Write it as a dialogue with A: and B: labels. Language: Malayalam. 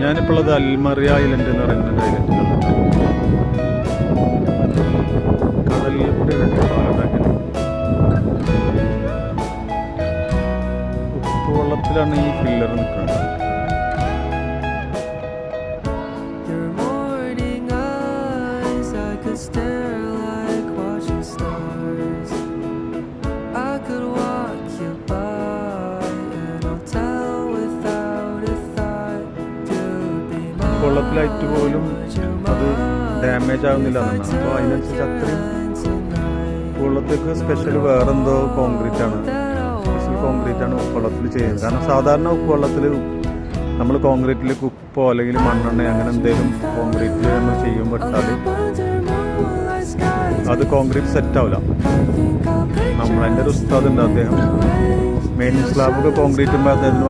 A: ഞാനിപ്പോൾ ഉള്ളത് അൽമറിയ ഐലൻഡ് എന്ന് പറയുന്ന ഐലൻഡിലാണ് കടലിൽ കൂടെ ഉണ്ടാക്കുന്നത് ഉപ്പുവെള്ളത്തിലാണ് ഈ പില്ലർ നിൽക്കുന്നത്.
B: Your
A: വെള്ളത്തിലായിട്ട് പോലും അത് ഡാമേജ് ആവുന്നില്ല എന്നാണ്. അപ്പോൾ അതിനനുസരിച്ച് അത്രയും വെള്ളത്തേക്ക് സ്പെഷ്യൽ വേറെന്തോ കോൺക്രീറ്റ് ആണ്. സ്പെഷ്യൽ കോൺക്രീറ്റ് ആണ് ഉപ്പുവെള്ളത്തിൽ ചെയ്യുന്നത്. കാരണം സാധാരണ ഉപ്പുവെള്ളത്തിൽ നമ്മൾ കോൺക്രീറ്റിൽ ഉപ്പോ അല്ലെങ്കിൽ മണ്ണെണ്ണ അങ്ങനെ എന്തെങ്കിലും കോൺക്രീറ്റിൽ നമ്മൾ ചെയ്യുമ്പോൾ ഇട്ടാൽ അത് കോൺക്രീറ്റ് സെറ്റ് ആവില്ല നമ്മളതിന്റെ ഒരു ഉസ്താദ് ഉണ്ട് അദ്ദേഹം. മെയിൻ സ്ലാബൊക്കെ കോൺക്രീറ്റ് അദ്ദേഹത്തിന്